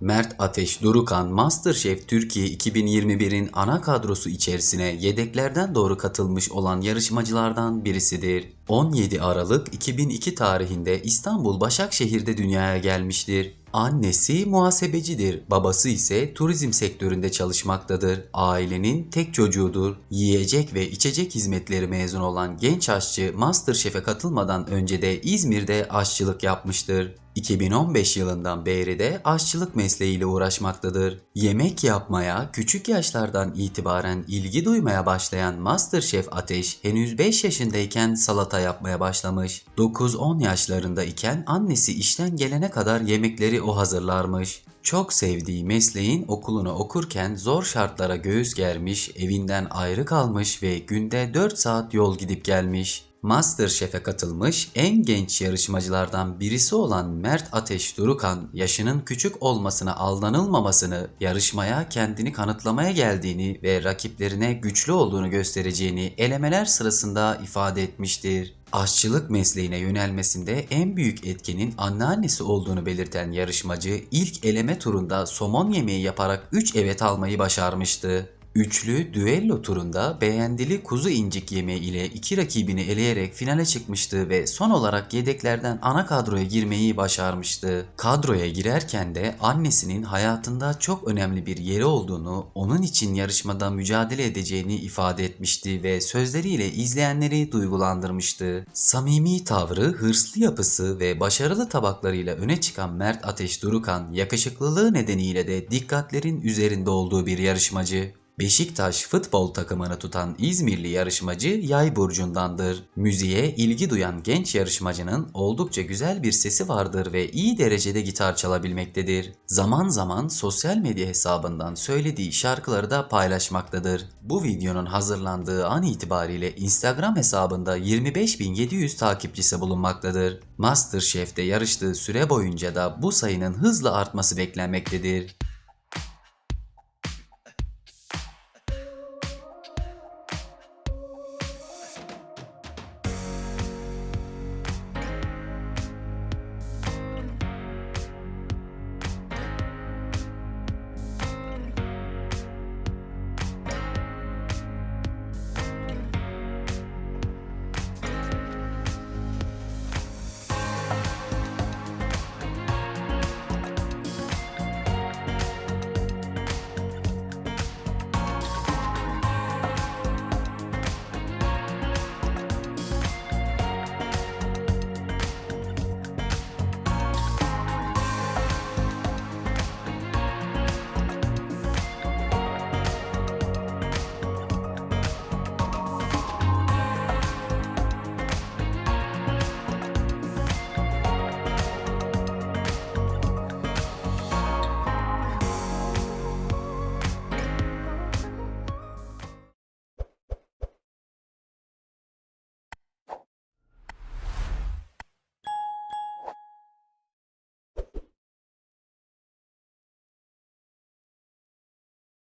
Mert Ateş Durukan MasterChef Türkiye 2021'in ana kadrosu içerisine yedeklerden doğru katılmış olan yarışmacılardan birisidir. 17 Aralık 2002 tarihinde İstanbul Başakşehir'de dünyaya gelmiştir. Annesi muhasebecidir, babası ise turizm sektöründe çalışmaktadır. Ailenin tek çocuğudur. Yiyecek ve içecek hizmetleri mezun olan genç aşçı MasterChef'e katılmadan önce de İzmir'de aşçılık yapmıştır. 2015 yılından beri de aşçılık mesleğiyle uğraşmaktadır. Yemek yapmaya küçük yaşlardan itibaren ilgi duymaya başlayan MasterChef Ateş henüz 5 yaşındayken salata yapmaya başlamış. 9-10 yaşlarında iken annesi işten gelene kadar yemekleri o hazırlarmış. Çok sevdiği mesleğin okulunu okurken zor şartlara göğüs germiş, evinden ayrı kalmış ve günde 4 saat yol gidip gelmiş. MasterChef'e katılmış en genç yarışmacılardan birisi olan Mert Ateş Durukan, yaşının küçük olmasına aldanılmamasını, yarışmaya kendini kanıtlamaya geldiğini ve rakiplerine güçlü olduğunu göstereceğini elemeler sırasında ifade etmiştir. Aşçılık mesleğine yönelmesinde en büyük etkinin anneannesi olduğunu belirten yarışmacı ilk eleme turunda somon yemeği yaparak 3 evet almayı başarmıştı. Üçlü düello turunda beğendili kuzu incik yemeği ile iki rakibini eleyerek finale çıkmıştı ve son olarak yedeklerden ana kadroya girmeyi başarmıştı. Kadroya girerken de annesinin hayatında çok önemli bir yeri olduğunu, onun için yarışmada mücadele edeceğini ifade etmişti ve sözleriyle izleyenleri duygulandırmıştı. Samimi tavrı, hırslı yapısı ve başarılı tabaklarıyla öne çıkan Mert Ateş Durukan, yakışıklılığı nedeniyle de dikkatlerin üzerinde olduğu bir yarışmacı. Beşiktaş futbol takımını tutan İzmirli yarışmacı Yay burcundandır. Müziğe ilgi duyan genç yarışmacının oldukça güzel bir sesi vardır ve iyi derecede gitar çalabilmektedir. Zaman zaman sosyal medya hesabından söylediği şarkıları da paylaşmaktadır. Bu videonun hazırlandığı an itibariyle Instagram hesabında 25.700 takipçisi bulunmaktadır. MasterChef'te yarıştığı süre boyunca da bu sayının hızla artması beklenmektedir.